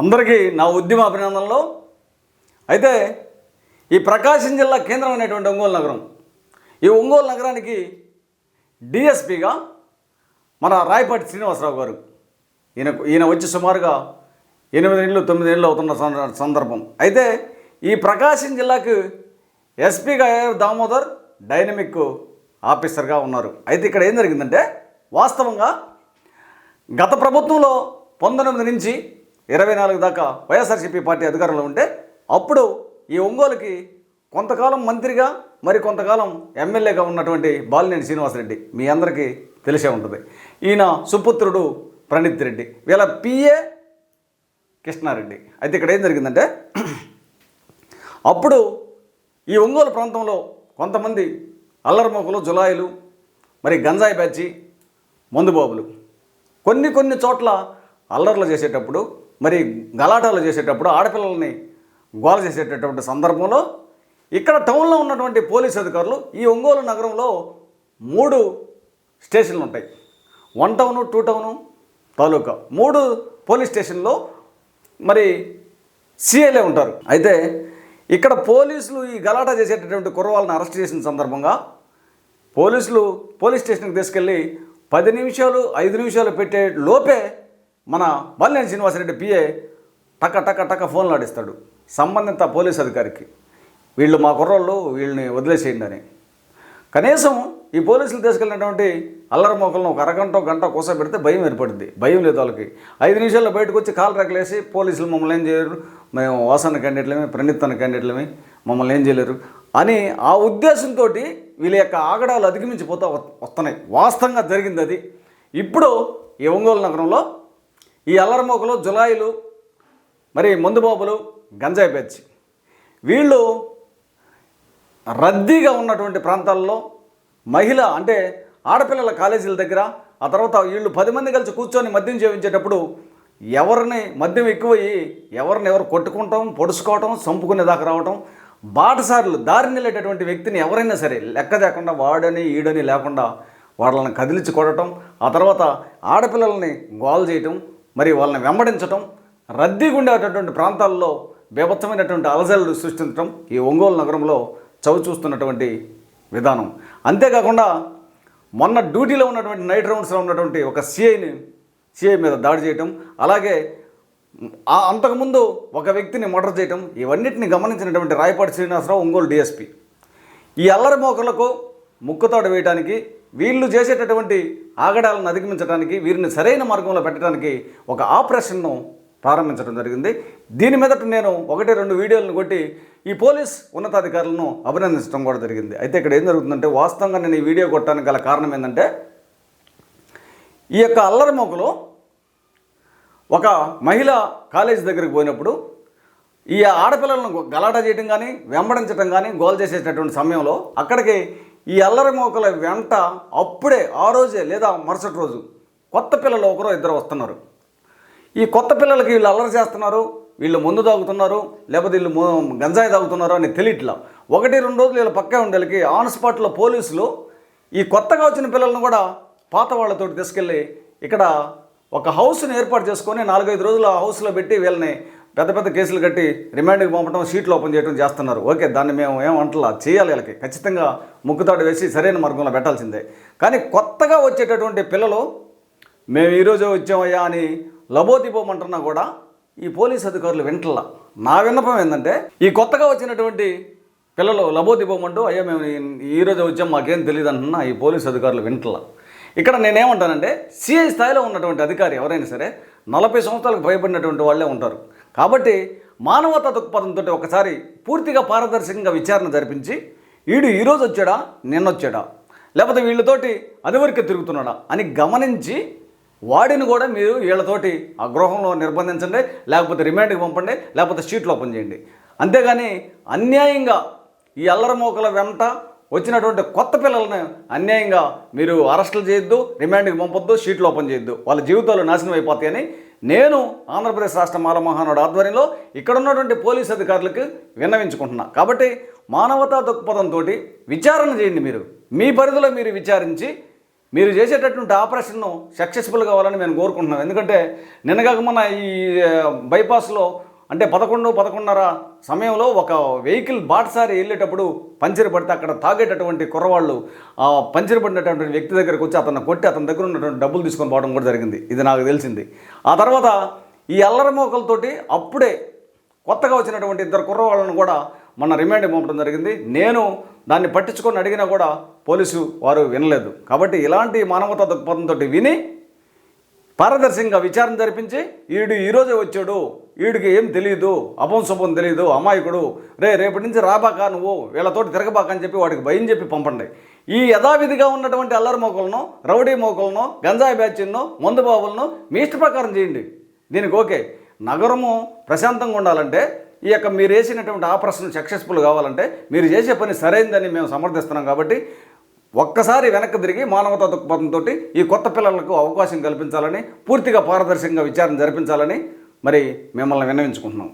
అందరికీ నా ఉద్యమ అభినందనలు. అయితే ఈ ప్రకాశం జిల్లా కేంద్రమైనటువంటి ఒంగోలు నగరం. ఈ ఒంగోలు నగరానికి డిఎస్పిగా మన రాయపాటి శ్రీనివాసరావు గారు. ఈయన ఈయన వచ్చి సుమారుగా ఎనిమిది ఏళ్ళు తొమ్మిది ఏళ్ళు అవుతున్న సందర్భం. అయితే ఈ ప్రకాశం జిల్లాకు ఎస్పీగా దామోదర్ డైనమిక్ ఆఫీసర్గా ఉన్నారు. అయితే ఇక్కడ ఏం జరిగిందంటే వాస్తవంగా గత ప్రభుత్వంలో పంతొమ్మిది నుంచి ఇరవై నాలుగు దాకా వైఎస్ఆర్సీపీ పార్టీ అధికారంలో ఉంటే అప్పుడు ఈ ఒంగోలుకి కొంతకాలం మంత్రిగా మరి కొంతకాలం ఎమ్మెల్యేగా ఉన్నటువంటి బాలినేని శ్రీనివాసరెడ్డి మీ అందరికీ తెలిసే ఉంటుంది. ఈయన సుపుత్రుడు ప్రణీత్ రెడ్డి వీళ్ళ పిఏ కృష్ణారెడ్డి. అయితే ఇక్కడ ఏం జరిగిందంటే అప్పుడు ఈ ఒంగోలు ప్రాంతంలో కొంతమంది అల్లరిమోకలు జులాయిలు మరి గంజాయి బ్యాచి మందుబాబులు కొన్ని కొన్ని చోట్ల అల్లర్లు చేసేటప్పుడు మరి గలాటాలు చేసేటప్పుడు ఆడపిల్లల్ని గోల చేసేటటువంటి సందర్భంలో ఇక్కడ టౌన్లో ఉన్నటువంటి పోలీస్ అధికారులు ఈ ఒంగోలు నగరంలో మూడు స్టేషన్లు ఉంటాయి one town two town taluka మూడు పోలీస్ స్టేషన్లో మరి సిఐలే ఉంటారు. అయితే ఇక్కడ పోలీసులు ఈ గలాటా చేసేటటువంటి కుర్రవాళ్ళని అరెస్ట్ చేసిన సందర్భంగా పోలీసులు పోలీస్ స్టేషన్కి తీసుకెళ్ళి పది నిమిషాలు ఐదు నిమిషాలు పెట్టే లోపే మన బల్లేని శ్రీనివాసరెడ్డి పిఏ టక టక టక ఫోన్లు ఆడిస్తాడు. సంబంధిత పోలీస్ అధికారికి. వీళ్ళు మా కుర్రోళ్ళు వీళ్ళని వదిలేసేయండి అని. కనీసం ఈ పోలీసులు తీసుకెళ్ళినటువంటి అల్లరి మోకలను ఒక అరగంట గంట కూసబెడితే భయం ఏర్పడింది. భయం లేదు వాళ్ళకి. ఐదు నిమిషాల్లో బయటకు వచ్చి కాలు రెక్కలేసి పోలీసులు మమ్మల్ని ఏం చేయరు? మేము వాసన క్యాండిడేట్లమే ప్రణిత్తన క్యాండిడేట్లమే మమ్మల్ని ఏం చేయలేరు? అని ఆ ఉద్దేశంతో వీళ్ళ యొక్క ఆగడాలు అధిగమించిపోతా వస్తున్నాయి. వాస్తవంగా జరిగింది అది. ఇప్పుడు ఈ ఒంగోలు నగరంలో ఈ అల్లరిమోకలు జులాయిలు మరి మందుబాబులు గంజాయి పెచ్చి వీళ్ళు రద్దీగా ఉన్నటువంటి ప్రాంతాల్లో మహిళ అంటే ఆడపిల్లల కాలేజీల దగ్గర ఆ తర్వాత వీళ్ళు పది మంది కలిసి కూర్చొని మద్యం సేవించేటప్పుడు ఎవరిని మద్యం ఎక్కువయ్యి ఎవరిని ఎవరు కొట్టుకుంటాం పొడుచుకోవటం చంపుకునే దాకా రావటం బాటసార్లు దారిని వెళ్ళేటటువంటి వ్యక్తిని ఎవరైనా సరే లెక్క లేకుండా వాడని ఈడని లేకుండా వాళ్ళని కదిలించి కొట్టడం ఆ తర్వాత ఆడపిల్లల్ని గోల్ చేయటం మరి వాళ్ళని వెంబడించటం రద్దీగా ఉండేటటువంటి ప్రాంతాల్లో బీభత్సమైనటువంటి అలజడులు సృష్టించడం ఈ ఒంగోలు నగరంలో చవి చూస్తున్నటువంటి విధానం. అంతేకాకుండా మొన్న డ్యూటీలో ఉన్నటువంటి నైట్ రౌండ్స్లో ఉన్నటువంటి ఒక సిఐని సిఐ మీద దాడి చేయటం అలాగే అంతకుముందు ఒక వ్యక్తిని మర్డర్ చేయటం ఇవన్నిటిని గమనించినటువంటి రాయపాటి శ్రీనివాసరావు ఒంగోలు డిఎస్పి ఈ అల్లరి మోకలకు ముక్కుతాడు వేయడానికి వీళ్ళు చేసేటటువంటి ఆగడాలను అధిగమించడానికి వీరిని సరైన మార్గంలో పెట్టడానికి ఒక ఆపరేషన్ను ప్రారంభించడం జరిగింది. దీని మీదట నేను ఒకటి రెండు వీడియోలను కొట్టి ఈ పోలీస్ ఉన్నతాధికారులను అభినందించడం కూడా జరిగింది. అయితే ఇక్కడ ఏం జరుగుతుందంటే వాస్తవంగా నేను ఈ వీడియో కొట్టడానికి గల కారణం ఏంటంటే ఈ యొక్క అల్లరి మోకలు ఒక మహిళ కాలేజ్ దగ్గరికి పోయినప్పుడు ఈ ఆడపిల్లలను గలాట చేయడం కానీ వెంబడించడం కానీ గోల్ చేసేటటువంటి సమయంలో అక్కడికి ఈ అల్లరి మోకల వెంట అప్పుడే ఆ రోజే లేదా మరుసటి రోజు కొత్త పిల్లలు ఒకరో ఇద్దరు వస్తున్నారు. ఈ కొత్త పిల్లలకి వీళ్ళు అల్లరి చేస్తున్నారు వీళ్ళు ముందు తాగుతున్నారు లేకపోతే వీళ్ళు గంజాయి తాగుతున్నారు అని తెలియట్లా. ఒకటి రెండు రోజులు వీళ్ళ పక్కే ఉండేళ్ళకి ఆన్ స్పాట్లో పోలీసులు ఈ కొత్తగా వచ్చిన పిల్లలను కూడా పాత వాళ్ళతో తీసుకెళ్ళి ఇక్కడ ఒక హౌస్ని ఏర్పాటు చేసుకొని నాలుగైదు రోజులు ఆ హౌస్లో పెట్టి వీళ్ళని పెద్ద పెద్ద కేసులు కట్టి రిమాండ్కి పంపడం షీట్లు ఓపెన్ చేయడం చేస్తున్నారు. ఓకే దాన్ని మేము ఏం చేయాలి వీళ్ళకి. ఖచ్చితంగా ముక్కుతాడు వేసి సరైన మార్గంలో పెట్టాల్సిందే. కానీ కొత్తగా వచ్చేటటువంటి పిల్లలు మేము ఈరోజు వచ్చామయ్యా అని లబోదిపోమంటున్నా కూడా ఈ పోలీస్ అధికారులు వింటలా? నా విన్నపం ఏంటంటే ఈ కొత్తగా వచ్చినటువంటి పిల్లలు లబోదిపోమంటూ అయ్యా మేము ఈ- ఈరోజు వచ్చాం మాకేం తెలియదు అంటున్నా ఈ పోలీస్ అధికారులు వింటలా? ఇక్కడ నేనేమంటానంటే సిఐ స్థాయిలో ఉన్నటువంటి అధికారి ఎవరైనా సరే నలభై సంవత్సరాలకు భయపడినటువంటి వాళ్ళే ఉంటారు. కాబట్టి మానవతా దృక్పథంతో ఒకసారి పూర్తిగా పారదర్శకంగా విచారణ జరిపించి వీడు ఈరోజు వచ్చాడా నిన్నొచ్చాడా లేకపోతే వీళ్ళతోటి అదివరకే తిరుగుతున్నాడా అని గమనించి వాడిని కూడా మీరు వీళ్ళతోటి ఆ గృహంలో నిర్బంధించండి లేకపోతే రిమాండ్కి పంపండి లేకపోతే షీట్లు ఓపెన్ చేయండి. అంతేగాని అన్యాయంగా ఈ అల్లరమోకల వెంట వచ్చినటువంటి కొత్త పిల్లలను అన్యాయంగా మీరు అరెస్టులు చేయొద్దు రిమాండ్కి పంపొద్దు షీట్లు ఓపెన్ చేయొద్దు. వాళ్ళ జీవితాలు నాశనం అయిపోతాయని నేను ఆంధ్రప్రదేశ్ రాష్ట్ర మాలమహానుడు ఆధ్వర్యంలో ఇక్కడ ఉన్నటువంటి పోలీస్ అధికారులకు విన్నవించుకుంటున్నా. కాబట్టి మానవతా దృక్పథంతో విచారణ చేయండి మీరు. మీ పరిధిలో మీరు విచారించి మీరు చేసేటటువంటి ఆపరేషన్ను సక్సెస్ఫుల్ కావాలని మేము కోరుకుంటున్నాను. ఎందుకంటే నిన్నగాక మన ఈ బైపాస్లో అంటే పదకొండు పదకొండున్నర సమయంలో ఒక వెహికల్ బాటసారి వెళ్ళేటప్పుడు పంచర్ పడితే అక్కడ తాగేటటువంటి కుర్రవాళ్ళు ఆ పంచర్ పడినటువంటి వ్యక్తి దగ్గరకు వచ్చి అతను కొట్టి అతని దగ్గర ఉన్నటువంటి డబ్బులు తీసుకొని పోవడం కూడా జరిగింది. ఇది నాకు తెలిసింది. ఆ తర్వాత ఈ అల్లరి మోకలతోటి అప్పుడే కొత్తగా వచ్చినటువంటి ఇద్దరు కుర్రవాళ్ళను కూడా మన రిమాండ్ పంపడం జరిగింది. నేను దాన్ని పట్టించుకొని అడిగినా కూడా పోలీసు వారు వినలేదు. కాబట్టి ఇలాంటి మానవతా దృక్పథంతో విని పారదర్శకంగా విచారణ జరిపించి వీడు ఈరోజే వచ్చాడు. వీడికి ఏం తెలియదు అపంశుభం తెలియదు అమాయకుడు. రే రేపటి నుంచి రాబాక నువ్వు. వీళ్ళతోటి తిరగబాక అని చెప్పి వాడికి భయం చెప్పి పంపండి. ఈ యథావిధిగా ఉన్నటువంటి అల్లరి మోకలను రౌడీ మోకలను గంజాయి బ్యాచ్ను మందు బాబులను మీ ఇష్ట ప్రకారం చేయండి. దీనికి ఓకే. నగరము ప్రశాంతంగా ఉండాలంటే ఈ యొక్క మీరు వేసినటువంటి ఆపరేషన్ సక్సెస్ఫుల్ కావాలంటే మీరు చేసే పని సరైందని మేము సమర్థిస్తున్నాం కాబట్టి ఒక్కసారి వెనక్కి తిరిగి మానవతా దృక్పథంతో ఈ కొత్త పిల్లలకు అవకాశం కల్పించాలని పూర్తిగా పారదర్శకంగా విచారణ జరిపించాలని మరి మిమ్మల్ని విన్నవించుకుంటున్నాం.